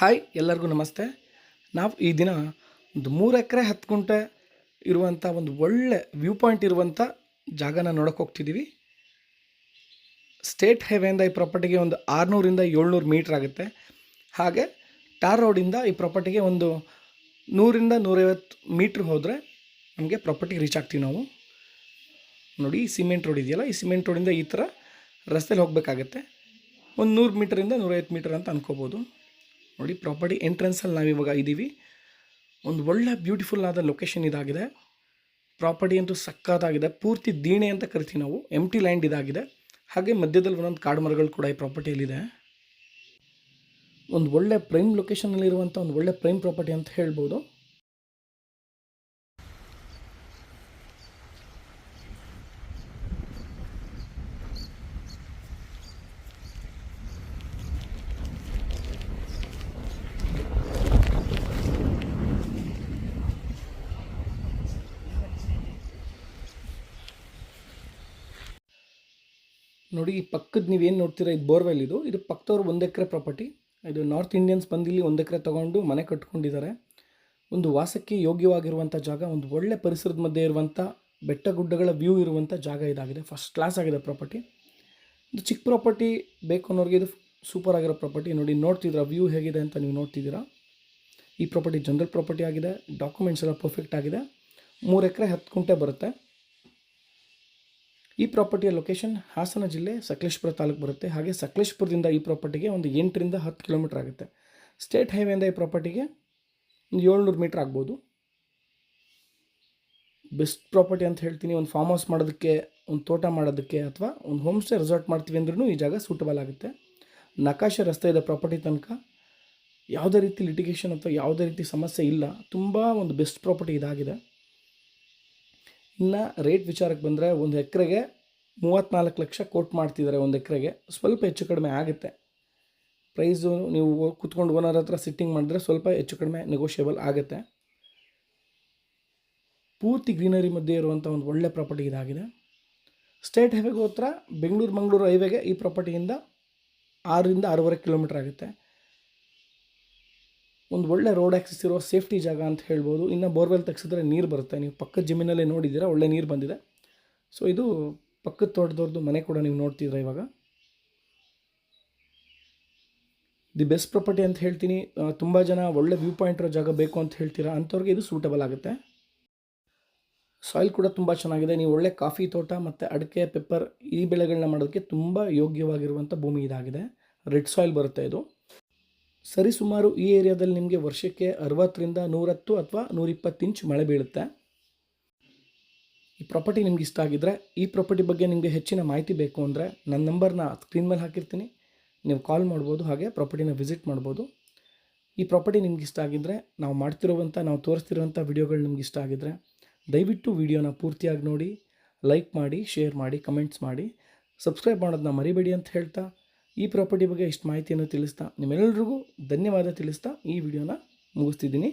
Hi, ಎಲ್ಲರಿಗೂ ನಮಸ್ತೆ. ನಾವು ಈ ದಿನ ಒಂದು ಮೂರು ಎಕರೆ ಹತ್ತು ಗುಂಟೆ ಇರುವಂಥ ಒಂದು ಒಳ್ಳೆ ವ್ಯೂ ಪಾಯಿಂಟ್ ಇರುವಂಥ ಜಾಗನ ನೋಡೋಕೆ ಹೋಗ್ತಿದ್ದೀವಿ ಸ್ಟೇಟ್ ಹೈವೇಯಿಂದ ಈ ಪ್ರಾಪರ್ಟಿಗೆ ಒಂದು ಆರುನೂರಿಂದ ಏಳ್ನೂರು ಮೀಟ್ರ್ ಆಗುತ್ತೆ. ಹಾಗೆ ಟಾರ್ ರೋಡಿಂದ ಈ ಪ್ರಾಪರ್ಟಿಗೆ ಒಂದು ನೂರಿಂದ ನೂರೈವತ್ತು ಮೀಟ್ರ್ ಹೋದರೆ ನಮಗೆ ಪ್ರಾಪರ್ಟಿ ರೀಚ್ ಆಗ್ತೀವಿ ನಾವು. ನೋಡಿ, ಈ ಸಿಮೆಂಟ್ ರೋಡ್ ಇದೆಯಲ್ಲ, ಈ ಸಿಮೆಂಟ್ ರೋಡಿಂದ ಈ ಥರ ರಸ್ತೆಲಿ ಹೋಗಬೇಕಾಗತ್ತೆ. ಒಂದು ನೂರು ಮೀಟರಿಂದ ನೂರೈವತ್ತು ಮೀಟರ್ ಅಂತ ಅನ್ಕೋಬೋದು. ನೋಡಿ ಪ್ರಾಪರ್ಟಿ ಎಂಟ್ರೆನ್ಸಲ್ಲಿ ನಾವಿವಾಗ ಇದ್ದೀವಿ ಒಂದು ಒಳ್ಳೆ ಬ್ಯೂಟಿಫುಲ್ ಆದ ಲೊಕೇಶನ್ ಇದಾಗಿದೆ. ಪ್ರಾಪರ್ಟಿ ಅಂತೂ ಸಕ್ಕತ್ತಾಗಿದೆ. ಪೂರ್ತಿ ದೀಣೆ ಅಂತ ಕರಿತೀವಿ ನಾವು. ಎಂ ಟಿ ಲ್ಯಾಂಡ್ ಇದಾಗಿದೆ. ಹಾಗೆ ಮಧ್ಯದಲ್ಲಿ ಒಂದೊಂದು ಕಾಡು ಮರಗಳು ಕೂಡ ಈ ಪ್ರಾಪರ್ಟಿಯಲ್ಲಿದೆ ಒಂದು ಒಳ್ಳೆ ಪ್ರೈಮ್ ಲೊಕೇಶನಲ್ಲಿರುವಂಥ ಒಂದು ಒಳ್ಳೆ ಪ್ರೈಮ್ ಪ್ರಾಪರ್ಟಿ ಅಂತ ಹೇಳ್ಬೋದು. ನೋಡಿ, ಈ ಪಕ್ಕದ ನೀವೇನು ನೋಡ್ತೀರಾ ಇದು ಬೋರ್ವೆಲ್ ಇದು. ಇದು ಪಕ್ಕದವ್ರು ಒಂದು ಎಕರೆ ಪ್ರಾಪರ್ಟಿ. ಇದು ನಾರ್ತ್ ಇಂಡಿಯನ್ಸ್ ಬಂದು ಇಲ್ಲಿ ಒಂದು ಎಕರೆ ತೊಗೊಂಡು ಮನೆ ಕಟ್ಕೊಂಡಿದ್ದಾರೆ ಒಂದು ವಾಸಕ್ಕೆ ಯೋಗ್ಯವಾಗಿರುವಂಥ ಜಾಗ, ಒಂದು ಒಳ್ಳೆ ಪರಿಸರದ ಮಧ್ಯೆ ಇರುವಂಥ ಬೆಟ್ಟ ಗುಡ್ಡಗಳ ವ್ಯೂ ಇರುವಂಥ ಜಾಗ ಇದಾಗಿದೆ. ಫಸ್ಟ್ ಕ್ಲಾಸ್ ಆಗಿದೆ ಪ್ರಾಪರ್ಟಿ. ಇದು ಚಿಕ್ಕ ಪ್ರಾಪರ್ಟಿ, ಬೇಕು ಅನ್ನೋರಿಗೆ ಇದು ಸೂಪರ್ ಆಗಿರೋ ಪ್ರಾಪರ್ಟಿ. ನೋಡಿ, ನೋಡ್ತಿದ್ದೀರಾ, ವ್ಯೂ ಹೇಗಿದೆ ಅಂತ ನೀವು ನೋಡ್ತಿದ್ದೀರಾ. ಈ ಪ್ರಾಪರ್ಟಿ ಜನರಲ್ ಪ್ರಾಪರ್ಟಿ ಆಗಿದೆ ಡಾಕ್ಯುಮೆಂಟ್ಸ್ ಎಲ್ಲ ಪರ್ಫೆಕ್ಟ್ ಆಗಿದೆ. ಮೂರು ಎಕರೆ ಹತ್ತು ಗುಂಟೆ ಬರುತ್ತೆ. ಈ ಪ್ರಾಪರ್ಟಿಯ ಲೊಕೇಶನ್ ಹಾಸನ ಜಿಲ್ಲೆ ಸಕಲೇಶ್ಪುರ ತಾಲೂಕು ಬರುತ್ತೆ. ಹಾಗೆ ಸಕಲೇಶ್ಪುರದಿಂದ ಈ ಪ್ರಾಪರ್ಟಿಗೆ ಒಂದು ಎಂಟರಿಂದ ಹತ್ತು ಕಿಲೋಮೀಟ್ರ್ ಆಗುತ್ತೆ. ಸ್ಟೇಟ್ ಹೈವೇಯಿಂದ ಈ ಪ್ರಾಪರ್ಟಿಗೆ ಒಂದು ಏಳ್ನೂರು ಮೀಟ್ರ್ ಆಗ್ಬೋದು. ಬೆಸ್ಟ್ ಪ್ರಾಪರ್ಟಿ ಅಂತ ಹೇಳ್ತೀನಿ. ಒಂದು ಫಾರ್ಮ್ ಹೌಸ್ ಮಾಡೋದಕ್ಕೆ, ಒಂದು ತೋಟ ಮಾಡೋದಕ್ಕೆ ಅಥವಾ ಒಂದು ಹೋಮ್ ಸ್ಟೇ ರೆಸಾರ್ಟ್ ಮಾಡ್ತೀವಿ ಅಂದ್ರೂ ಈ ಜಾಗ ಸೂಟಬಲ್ ಆಗುತ್ತೆ. ನಕಾಶೆ ರಸ್ತೆ ಇದೆ ಪ್ರಾಪರ್ಟಿ ತನಕ. ಯಾವುದೇ ರೀತಿ ಲಿಟಿಗೇಷನ್ ಅಥವಾ ಯಾವುದೇ ರೀತಿ ಸಮಸ್ಯೆ ಇಲ್ಲ. ತುಂಬ ಒಂದು ಬೆಸ್ಟ್ ಪ್ರಾಪರ್ಟಿ ಇದಾಗಿದೆ. ಇನ್ನು ರೇಟ್ ವಿಚಾರಕ್ಕೆ ಬಂದರೆ ಒಂದು ಎಕರೆಗೆ ಮೂವತ್ತ್ನಾಲ್ಕು ಲಕ್ಷ ಕೋಟ್ ಮಾಡ್ತಿದ್ದಾರೆ ಒಂದು ಎಕರೆಗೆ. ಸ್ವಲ್ಪ ಹೆಚ್ಚು ಕಡಿಮೆ ಆಗುತ್ತೆ. ಪ್ರೈಸು ನೀವು ಕುತ್ಕೊಂಡು ಓನರ್ ಹತ್ರ ಸಿಟ್ಟಿಂಗ್ ಮಾಡಿದ್ರೆ ಸ್ವಲ್ಪ ಹೆಚ್ಚು ಕಡಿಮೆ ನೆಗೋಷಿಯೇಬಲ್ ಆಗುತ್ತೆ. ಪೂರ್ತಿ ಗ್ರೀನರಿ ಮಧ್ಯೆ ಇರುವಂಥ ಒಂದು ಒಳ್ಳೆ ಪ್ರಾಪರ್ಟಿ ಇದಾಗಿದೆ. ಸ್ಟೇಟ್ ಹೈವೇಗೆ ಹತ್ರ ಬೆಂಗಳೂರು ಮಂಗಳೂರು ಹೈವೇಗೆ ಈ ಪ್ರಾಪರ್ಟಿಯಿಂದ ಆರರಿಂದ ಆರೂವರೆ ಕಿಲೋಮೀಟ್ರ್ ಆಗುತ್ತೆ. ಒಂದು ಒಳ್ಳೆ ರೋಡ್ ಆ್ಯಕ್ಸಸ್ ಇರೋ ಸೇಫ್ಟಿ ಜಾಗ ಅಂತ ಹೇಳ್ಬೋದು. ಇನ್ನು ಬೋರ್ವೆಲ್ ತೆಗ್ಸಿದ್ರೆ ನೀರು ಬರುತ್ತೆ. ನೀವು ಪಕ್ಕದ ಜಮೀನಲ್ಲೇ ನೋಡಿದ್ದೀರಾ, ಒಳ್ಳೆ ನೀರು ಬಂದಿದೆ. ಸೊ ಇದು ಪಕ್ಕದ ತೋಟದವ್ರದ್ದು ಮನೆ ಕೂಡ ನೀವು ನೋಡ್ತಿದ್ರೆ ಇವಾಗ. ದಿ ಬೆಸ್ಟ್ ಪ್ರಾಪರ್ಟಿ ಅಂತ ಹೇಳ್ತೀನಿ. ತುಂಬ ಜನ ಒಳ್ಳೆ ವ್ಯೂ ಪಾಯಿಂಟ್ ಇರೋ ಜಾಗ ಬೇಕು ಅಂತ ಹೇಳ್ತೀರಾ ಅಂಥವ್ರಿಗೆ ಇದು ಸೂಟಬಲ್ ಆಗುತ್ತೆ. ಸಾಯಿಲ್ ಕೂಡ ತುಂಬ ಚೆನ್ನಾಗಿದೆ. ನೀವು ಒಳ್ಳೆ ಕಾಫಿ ತೋಟ ಮತ್ತು ಅಡಿಕೆ ಪೆಪ್ಪರ್ ಈ ಬೆಳೆಗಳನ್ನ ಮಾಡೋದಕ್ಕೆ ತುಂಬ ಯೋಗ್ಯವಾಗಿರುವಂಥ ಭೂಮಿ ಇದಾಗಿದೆ. ರೆಡ್ ಸಾಯಿಲ್ ಬರುತ್ತೆ ಇದು. ಸರಿಸುಮಾರು ಈ ಏರಿಯಾದಲ್ಲಿ ನಿಮಗೆ ವರ್ಷಕ್ಕೆ ಅರವತ್ತರಿಂದ ನೂರತ್ತು ಅಥವಾ ನೂರಿಪ್ಪತ್ತು ಇಂಚ್ ಮಳೆ ಬೀಳುತ್ತೆ. ಈ ಪ್ರಾಪರ್ಟಿ ನಿಮ್ಗೆ ಇಷ್ಟ ಆಗಿದ್ರೆ ಈ ಪ್ರಾಪರ್ಟಿ ಬಗ್ಗೆ ನಿಮಗೆ ಹೆಚ್ಚಿನ ಮಾಹಿತಿ ಬೇಕು ಅಂದರೆ ನನ್ನ ನಂಬರ್ನ ಸ್ಕ್ರೀನ್ ಮೇಲೆ ಹಾಕಿರ್ತೀನಿ. ನೀವು ಕಾಲ್ ಮಾಡ್ಬೋದು, ಹಾಗೆ ಪ್ರಾಪರ್ಟಿನ ವಿಸಿಟ್ ಮಾಡ್ಬೋದು. ಈ ಪ್ರಾಪರ್ಟಿ ನಿಮ್ಗೆ ಇಷ್ಟ ಆಗಿದ್ದರೆ ನಾವು ಮಾಡ್ತಿರುವಂಥ ನಾವು ತೋರಿಸ್ತಿರುವಂಥ ವಿಡಿಯೋಗಳು ನಿಮ್ಗೆ ಇಷ್ಟ ಆಗಿದ್ದರೆ ದಯವಿಟ್ಟು ವಿಡಿಯೋನ ಪೂರ್ತಿಯಾಗಿ ನೋಡಿ ಲೈಕ್ ಮಾಡಿ ಶೇರ್ ಮಾಡಿ ಕಮೆಂಟ್ಸ್ ಮಾಡಿ. ಸಬ್ಸ್ಕ್ರೈಬ್ ಮಾಡೋದನ್ನ ಮರಿಬೇಡಿ ಅಂತ ಹೇಳ್ತಾ ಈ ಪ್ರಾಪರ್ಟಿ ಬಗ್ಗೆ ಇಷ್ಟು ಮಾಹಿತಿಯನ್ನು ತಿಳಿಸ್ತಾ ನಿಮ್ಮೆಲ್ಲರಿಗೂ ಧನ್ಯವಾದ ತಿಳಿಸ್ತಾ ಈ ವಿಡಿಯೋನ ಮುಗಿಸ್ತಿದ್ದೀನಿ.